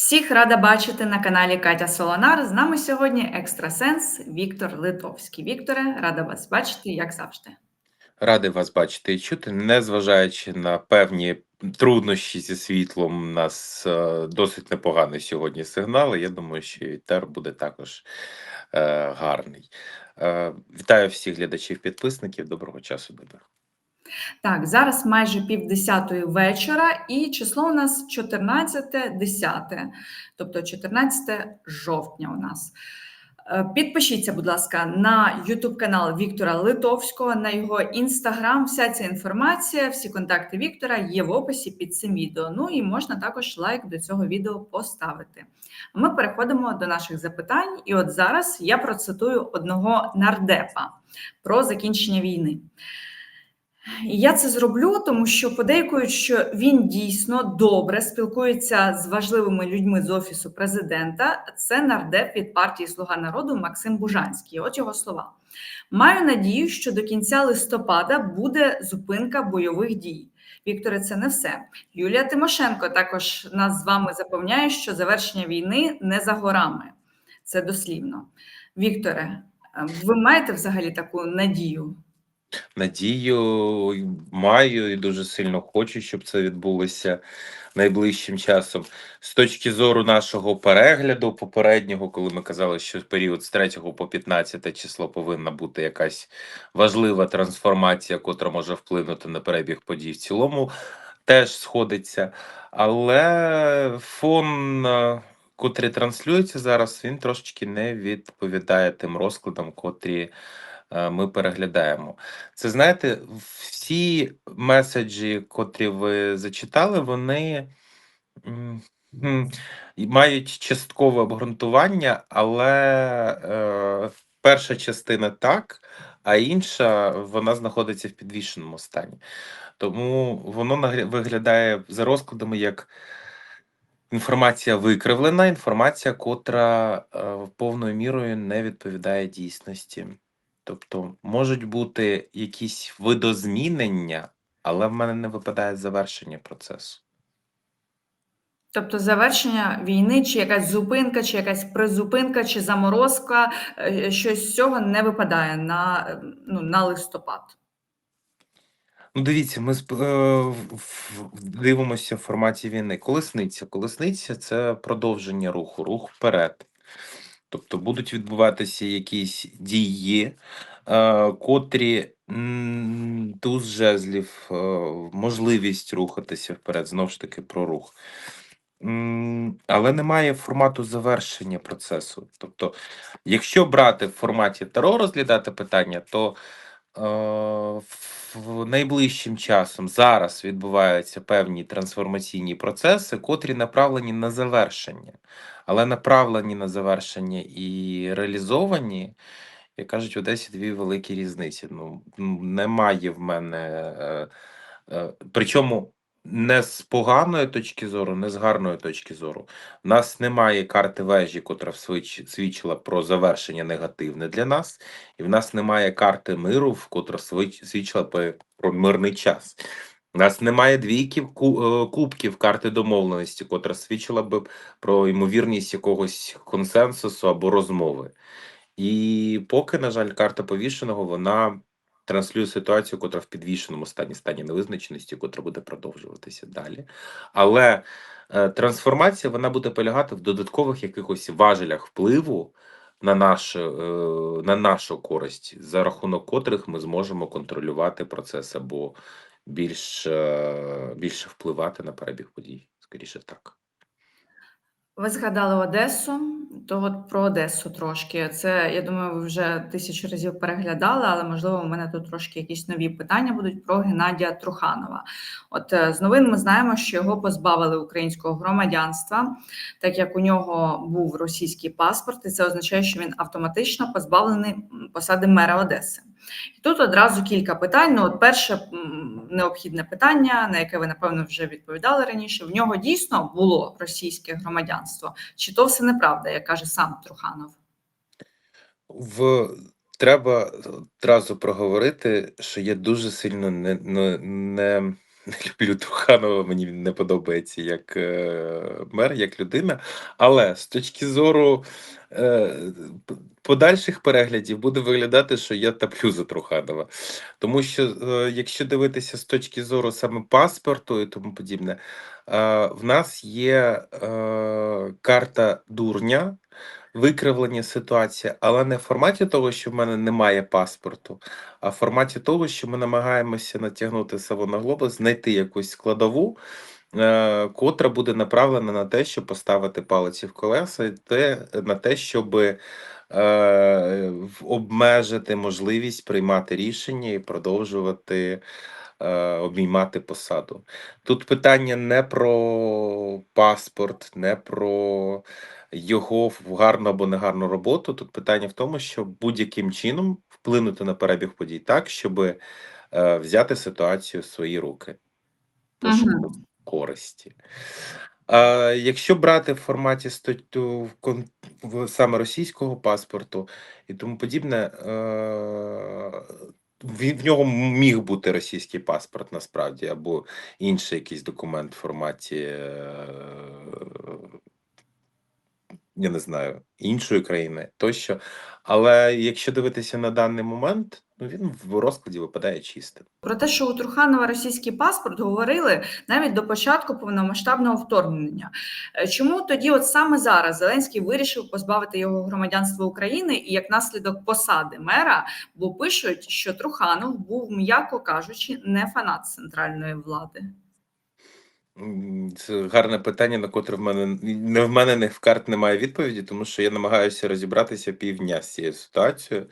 Всіх рада бачити на каналі Катя Солонар. З нами сьогодні екстрасенс Віктор Литовський. Вікторе, рада вас бачити, як завжди. Радий вас бачити і чути, незважаючи на певні труднощі зі світлом, у нас е, досить непоганий сьогодні сигнал. Я думаю, що і тер буде також е, гарний. Е, вітаю всіх глядачів, підписників. Доброго часу доби. Так, зараз майже півдесятої вечора, і число у нас 14 10, тобто 14 жовтня у нас. Е, Підпишіться, будь ласка, на YouTube канал Віктора Литовського, на його інстаграм. Вся ця інформація, всі контакти Віктора є в описі під цим відео. Ну і можна також лайк до цього відео поставити. Ми переходимо до наших запитань, і от зараз я процитую одного нардепа про закінчення війни. Я це зроблю, тому що подейкують, що він дійсно добре спілкується з важливими людьми з офісу президента. Це нардеп від партії Слуга народу Максим Бужанський. От його слова. Маю надію, що до кінця листопада буде зупинка бойових дій. Вікторе, це не все. Юлія Тимошенко також нас з вами запевняє, що завершення війни не за горами. Це дослівно. Вікторе, ви маєте взагалі таку надію? Надію маю і дуже сильно хочу, щоб це відбулося найближчим часом. З точки зору нашого перегляду попереднього, коли ми казали, що період з 3 по 15 число повинна бути якась важлива трансформація, котра може вплинути на перебіг подій в цілому, теж сходиться. Але фон, е, котрий транслюється зараз, він трошечки не відповідає тим розкладам, котрі ми переглядаємо. Це знаєте, всі меседжі, котрі ви зачитали, вони мають часткове обґрунтування, але е, перша частина так, а інша вона знаходиться в підвішеному стані. Тому воно виглядає за розкладами як інформація викривлена, інформація, котра е, повною мірою не відповідає дійсності. Тобто можуть бути якісь видозмінення, але в мене не випадає завершення процесу. Тобто завершення війни, чи якась зупинка, чи якась призупинка, чи заморозка, е, щось з цього не випадає на, ну, на листопад. Ну, дивіться, ми е, дивимося в форматі війни. Колесниця. Колесниця це продовження руху, рух вперед. Тобто будуть відбуватися якісь дії, е, котрі м, туз жезлів, е, можливість рухатися вперед, знову ж таки про рух. Але немає формату завершення процесу. Тобто, якщо брати в форматі Таро розглядати питання, то е, в найближчим часом зараз відбуваються певні трансформаційні процеси, котрі направлені на завершення, але направлені на завершення і реалізовані, як кажуть, в Одесі дві великі різниці. Ну, немає в мене. Е, е, причому не з поганої точки зору, не з гарної точки зору. У нас немає карти вежі, котра свідчила про завершення негативне для нас, і в нас немає карти миру, котра свідчила про мирний час. У нас немає двійки е, кубків карти домовленості, котра свідчила би про ймовірність якогось консенсусу або розмови. І поки, на жаль, карта повішеного вона транслює ситуацію, котра в підвішеному стані, стані невизначеності, котра буде продовжуватися далі. Але е, трансформація вона буде полягати в додаткових якихось важелях впливу на, наш, е, на нашу користь, за рахунок котрих ми зможемо контролювати процес або більш, е, більше впливати на перебіг подій. Скоріше так. Ви згадали Одесу, то от про Одесу трошки. Це, я думаю, ви вже тисячу разів переглядали, але можливо, у мене тут трошки якісь нові питання будуть про Геннадія Труханова. От е, з новин ми знаємо, що його позбавили українського громадянства, так як у нього був російський паспорт, і це означає, що він автоматично позбавлений посади мера Одеси. І тут одразу кілька питань. Ну, от перше необхідне питання, на яке ви напевно вже відповідали раніше. В нього дійсно було російське громадянство, чи то все неправда, як каже сам Труханов? В треба одразу проговорити, що я дуже сильно не, не, не, не люблю Труханова, мені він не подобається як е, мер, як людина. Але з точки зору е, подальших переглядів буде виглядати, що я таплю за Труханова. Тому що, е, якщо дивитися з точки зору саме паспорту і тому подібне, в нас є карта дурня, викривлення ситуації, але не в форматі того, що в мене немає паспорту, а в форматі того, що ми намагаємося натягнути себе на глобус, знайти якусь складову, е, котра буде направлена на те, щоб поставити палиці в колеса, і те, на те, щоб е, обмежити можливість приймати рішення і продовжувати е, обіймати посаду. Тут питання не про паспорт, не про його в гарну або негарну роботу. Тут питання в тому, щоб будь-яким чином вплинути на перебіг подій так, щоб е, взяти ситуацію в свої руки. Пошуку Мгм. користі. А, якщо брати в форматі статтю в в саме російського паспорту і тому подібне, е, в, в нього міг бути російський паспорт насправді, або інший якийсь документ в форматі, е, я не знаю, іншої країни тощо. Але якщо дивитися на даний момент, ну він в розкладі випадає чистим. Про те, що у Труханова російський паспорт говорили навіть до початку повномасштабного вторгнення. Е, Чому тоді, от саме зараз, Зеленський вирішив позбавити його громадянства України і як наслідок посади мера, бо пишуть, що Труханов був, м'яко кажучи, не фанат центральної влади. Це гарне питання, на котре в мене не в мене не в карт немає відповіді, тому що я намагаюся розібратися півдня з цією ситуацією.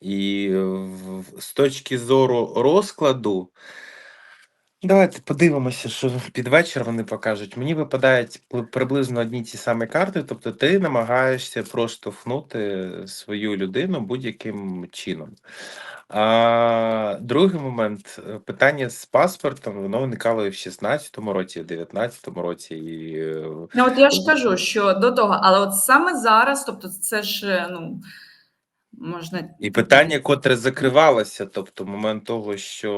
І е, з точки зору розкладу, давайте подивимося, що під вечір вони покажуть. Мені випадають приблизно одні ті самі карти, тобто ти намагаєшся проштовхнути свою людину будь-яким чином. А другий момент е, питання з паспортом, воно виникало і в 16-му році, і в 19-му році. І... е, Ну, от я ж кажу, що до того, але от саме зараз, тобто, це ж е, ну можна І питання, котре закривалося, тобто момент того, що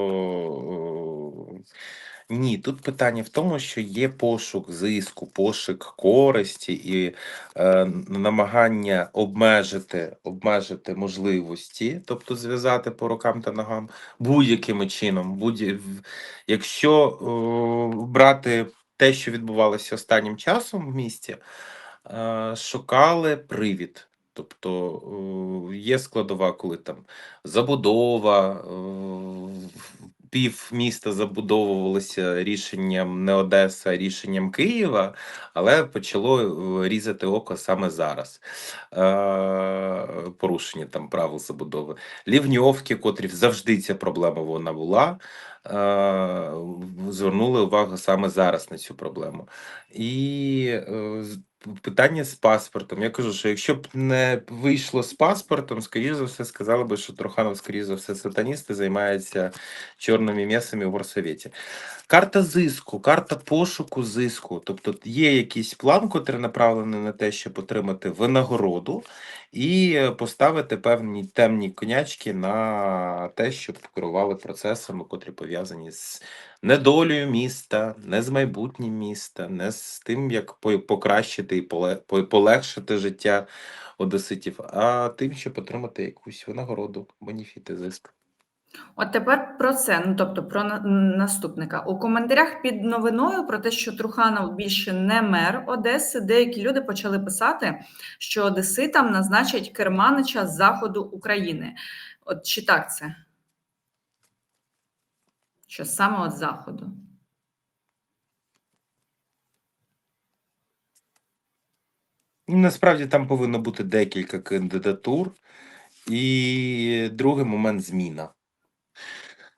ні, тут питання в тому, що є пошук зиску, пошук користі і е, намагання обмежити, обмежити можливості, тобто зв'язати по рукам та ногам будь-яким чином. Будь... Якщо о, брати те, що відбувалося останнім часом в місті, е, шукали привід. Тобто є складова, коли там забудова, е, пів міста забудовувалося рішенням не Одеса, а рішенням Києва, але почало е, різати око саме зараз. Е, Порушення там правил забудови. Лівньовки, котрі завжди ця проблема вона була. е, Звернули увагу саме зараз на цю проблему. І е, питання з паспортом. Я кажу, що якщо б не вийшло з паспортом, скоріш за все, сказали би, що Труханов, скоріш за все, сатаніст і займається чорними м'ясами в горсовєті. Карта зиску, карта пошуку зиску. Тобто є якийсь план, котрий направлений на те, щоб отримати винагороду і поставити певні темні конячки на те, щоб керували процесами, котрі пов'язані з недолею міста, не з майбутнім міста, не з тим, як покращити і поле- полегшити життя одеситів, а тим, щоб отримати якусь винагороду, бенефіти, зиск. От тепер про це, ну тобто про на- наступника. У коментарях під новиною про те, що Труханов більше не мер Одеси, деякі люди почали писати, що Одеситам назначать керманича з заходу України. От чи так це? Що саме от заходу? Ну, Насправді там повинно бути декілька кандидатур, і другий момент зміна.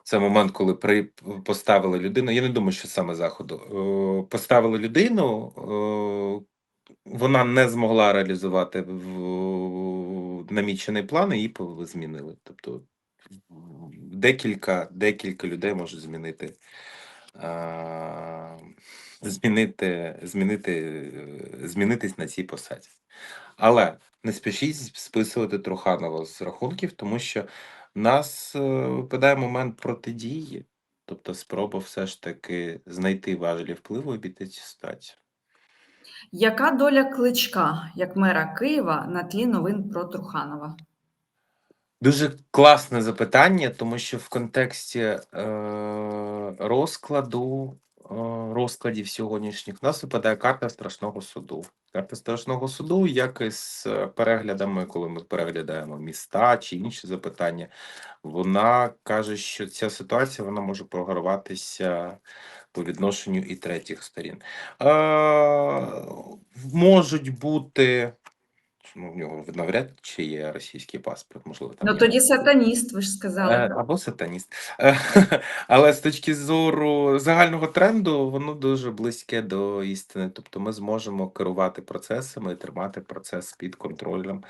Це момент, коли при поставили людину. Я не думаю, що саме заходу. Поставили людину, вона не змогла реалізувати намічений план, і її змінили. Тобто декілька, декілька людей можуть змінити. Змінити, змінити, змінитись на цій посаді. Але не спішіть списувати Труханова з рахунків, тому що нас е, випадає момент протидії. тобто спроба все ж таки знайти важелі впливу і обійти цю ситуацію. Яка доля кличка як мера Києва на тлі новин про Труханова? Дуже класне запитання, тому що в контексті е, розкладу е, розкладів сьогоднішніх нас випадає карта страшного суду. Карта страшного суду, як і з переглядами, коли ми переглядаємо міста чи інші запитання, вона каже, що ця ситуація вона може програватися по відношенню і третіх сторін. Е, можуть бути. Ну, в нього навряд чи є російський паспорт, можливо, там Ну є. тоді сатаніст, ви ж сказали. Е, Або сатаніст. Е, Але з точки зору загального тренду, воно дуже близьке до істини. Тобто ми зможемо керувати процесами, тримати процес під контролем,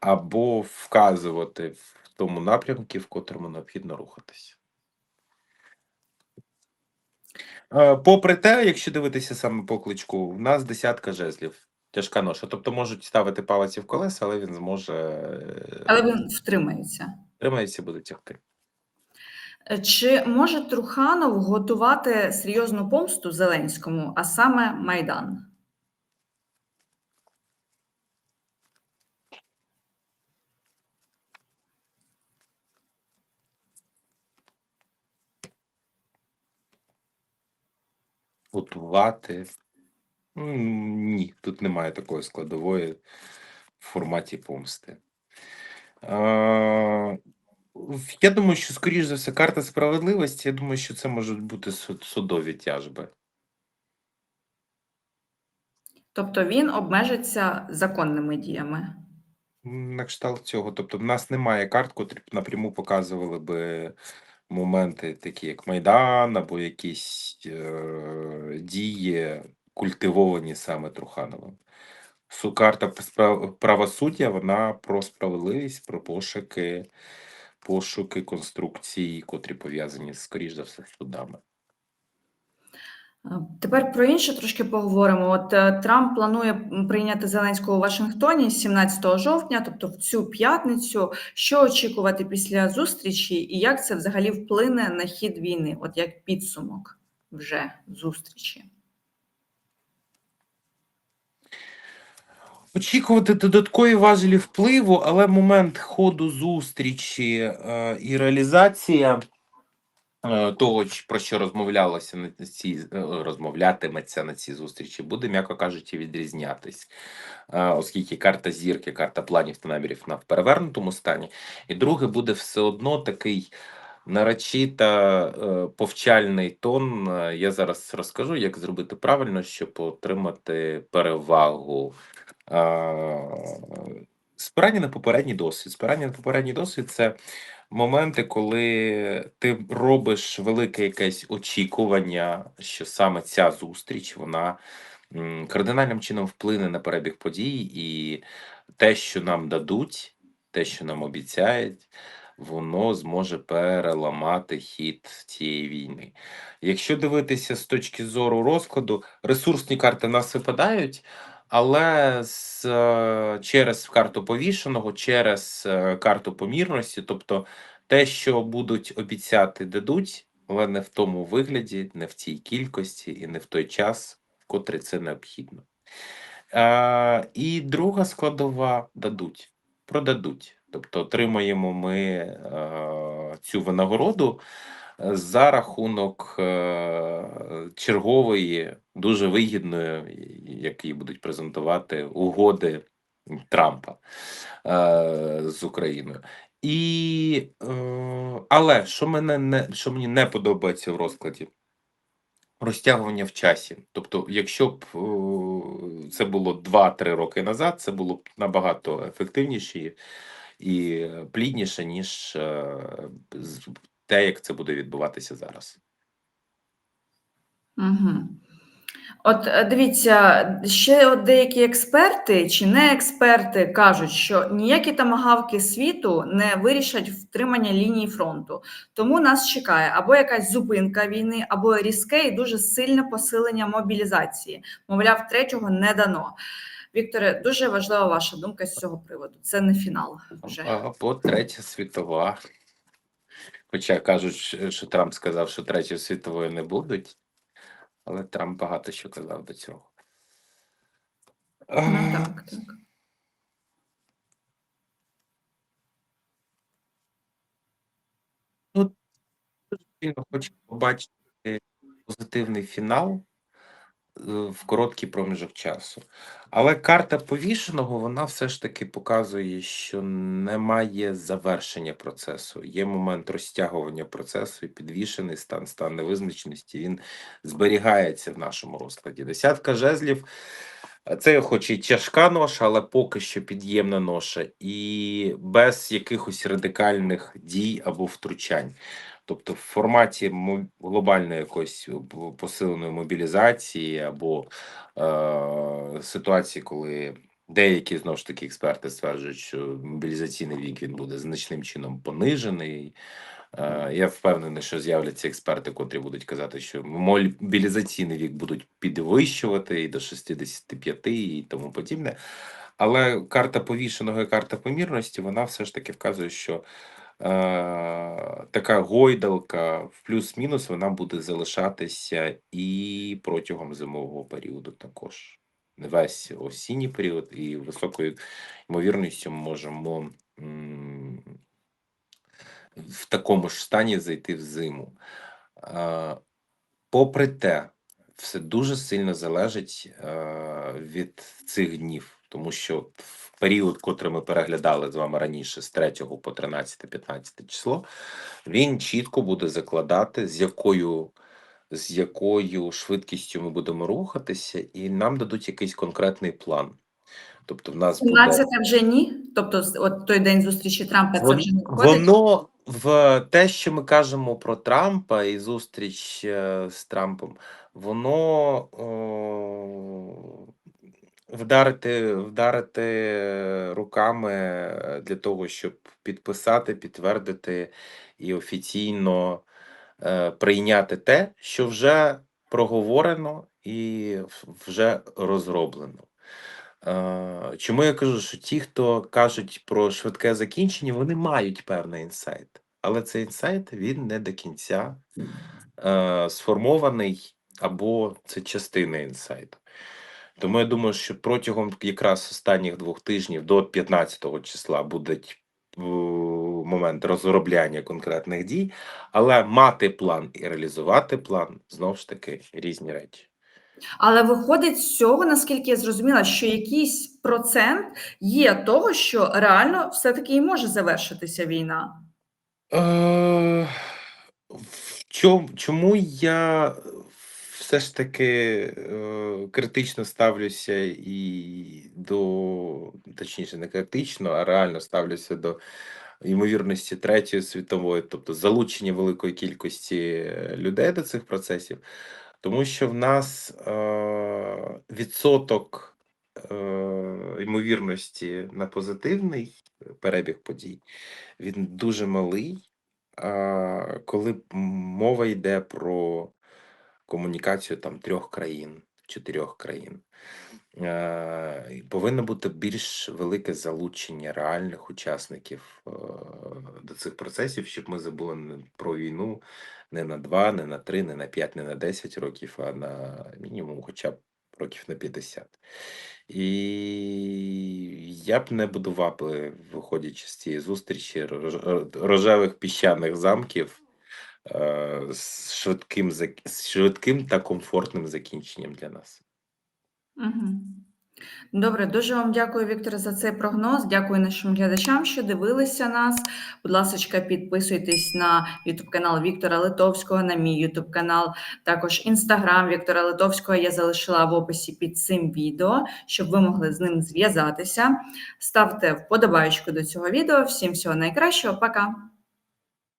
або вказувати в тому напрямку, в котрому необхідно рухатись. Е, Попри те, якщо дивитися саме по кличку, в нас десятка жезлів. Тяжка ноша. Тобто можуть ставити палиці в колеса, але він зможе е, Але він втримається. тримається, буде тягти. Е, Чи може Труханов готувати серйозну помсту Зеленському, а саме Майдан? Готувати. М, Ні, тут немає такої складової в форматі помсти. Я думаю, що, скоріш за все, карта справедливості. Я думаю, що це можуть бути судові тяжби. Тобто він обмежиться законними діями. На кшталт цього. Тобто, в нас немає карт, котрі б напряму показували би моменти, такі як Майдан, або якісь е, дії, культивовані саме Трухановим. Карта правосуддя, вона про справедливість, про пошуки, пошуки конструкцій, котрі пов'язані, скоріш за все, з судами. Тепер про інше трошки поговоримо. От е, Трамп планує прийняти Зеленського у Вашингтоні 17 жовтня, тобто в цю п'ятницю. Що очікувати після зустрічі, і як це взагалі вплине на хід війни? От як підсумок вже зустрічі? Очікувати додаткові важелі впливу, але момент ходу зустрічі е, і реалізація е, того, про що розмовлялося на цій е, розмовлятиметься на цій зустрічі, буде, м'яко кажучи, відрізнятись, е, оскільки карта зірки, карта планів та намірів на перевернутому стані, і друге буде все одно такий. Нарочита е, повчальний тон. Е, Я зараз розкажу, як зробити правильно, щоб отримати перевагу. Спирання на попередній досвід. Спирання на попередній досвід це моменти, коли ти робиш велике якесь очікування, що саме ця зустріч вона кардинальним чином вплине на перебіг подій, і те, що нам дадуть, те, що нам обіцяють, воно зможе переламати хід цієї війни. Якщо дивитися з точки зору розкладу, ресурсні карти нас випадають. Але з, е, через карту повішеного, через е, карту помірності, тобто те, що будуть обіцяти, дадуть, але не в тому вигляді, не в тій кількості і не в той час, в котрий це необхідно. Е, і друга складова дадуть, продадуть. Тобто отримаємо ми е, цю винагороду за рахунок е, чергової, дуже вигідної, як її будуть презентувати, угоди Трампа е, з Україною. І, е, але що, мене не, що мені не подобається в розкладі, розтягування в часі. Тобто, якщо б це було 2-3 роки назад, це було б набагато ефективніше і плідніше, ніж те, як це буде відбуватися зараз. Угу. От е, дивіться, ще от деякі експерти чи не експерти кажуть, що ніякі тамагавки світу не вирішать втримання лінії фронту. Тому нас чекає або якась зупинка війни, або різке і дуже сильне посилення мобілізації. Мовляв, третього не дано. Вікторе, дуже важлива ваша думка з цього приводу. Це не фінал вже. Або третя світова. Хоча кажуть, що Трамп сказав, що Третьої світової не будуть, але Трамп багато що казав до цього. Ну так, так. сильно хочу побачити позитивний фінал в короткий проміжок часу. Але карта повішеного вона все ж таки показує, що немає завершення процесу. Є момент розтягування процесу і підвішений стан, стан невизначеності. Він зберігається в нашому розкладі. Десятка жезлів. Це хоч і тяжка ноша, але поки що під'ємна ноша, і без якихось радикальних дій або втручань. Тобто в форматі глобальної якоїсь посиленої мобілізації або е, ситуації, коли деякі знову ж таки експерти стверджують, що мобілізаційний вік він буде значним чином понижений. Е, я впевнений, що з'являться експерти, котрі будуть казати, що мобілізаційний вік будуть підвищувати і до 65 і тому подібне. Але карта повішеного і карта помірності, вона все ж таки вказує, що е, така гойдалка в плюс-мінус вона буде залишатися і протягом зимового періоду також. Не весь осінній період, і високою ймовірністю можемо в такому ж стані зайти в зиму. Е, Попри те, все дуже сильно залежить е, від цих днів, тому що в період, котрий ми переглядали з вами раніше, з 3 по 13-15 число, він чітко буде закладати, з якою, з якою швидкістю ми будемо рухатися, і нам дадуть якийсь конкретний план. Тобто, в нас буде вже ні. Тобто, от той день зустрічі Трампа це Вон- вже не входить. Воно в те, що ми кажемо про Трампа і зустріч е, з Трампом, воно о, вдарити, вдарити руками для того, щоб підписати, підтвердити і офіційно е, прийняти те, що вже проговорено і вже розроблено. Е, Чому я кажу, що ті, хто кажуть про швидке закінчення, вони мають певний інсайт, але цей інсайт він не до кінця е, сформований, або це частина інсайту. Тому я думаю, що протягом якраз останніх двох тижнів до 15 числа буде момент розробляння конкретних дій, але мати план і реалізувати план знову ж таки різні речі. Але виходить з цього, наскільки я зрозуміла, що якийсь процент є того, що реально все-таки і може завершитися війна. Е, чому, я все ж таки е, критично ставлюся і до, точніше, не критично, а реально ставлюся до ймовірності Третьої світової, тобто залучення великої кількості е, людей до цих процесів, тому що в нас е, відсоток е, ймовірності на позитивний перебіг подій він дуже малий. А коли мова йде про комунікацію там трьох країн, чотирьох країн, е, повинно бути більш велике залучення реальних учасників е, до цих процесів, щоб ми забули про війну не на 2, не на 3, не на 5, не на 10 років, а на мінімум хоча б років на 50. І я б не будував виходячи з цієї зустрічі, рожевих піщаних замків е, з швидким, з швидким та комфортним закінченням для нас. Угу. Добре, дуже вам дякую, Вікторе, за цей прогноз. Дякую нашим глядачам, що дивилися нас. Будь ласка, підписуйтесь на YouTube канал Віктора Литовського, на мій YouTube канал, також інстаграм Віктора Литовського. Я залишила в описі під цим відео, щоб ви могли з ним зв'язатися. Ставте вподобайку до цього відео. Всім всього найкращого, пока!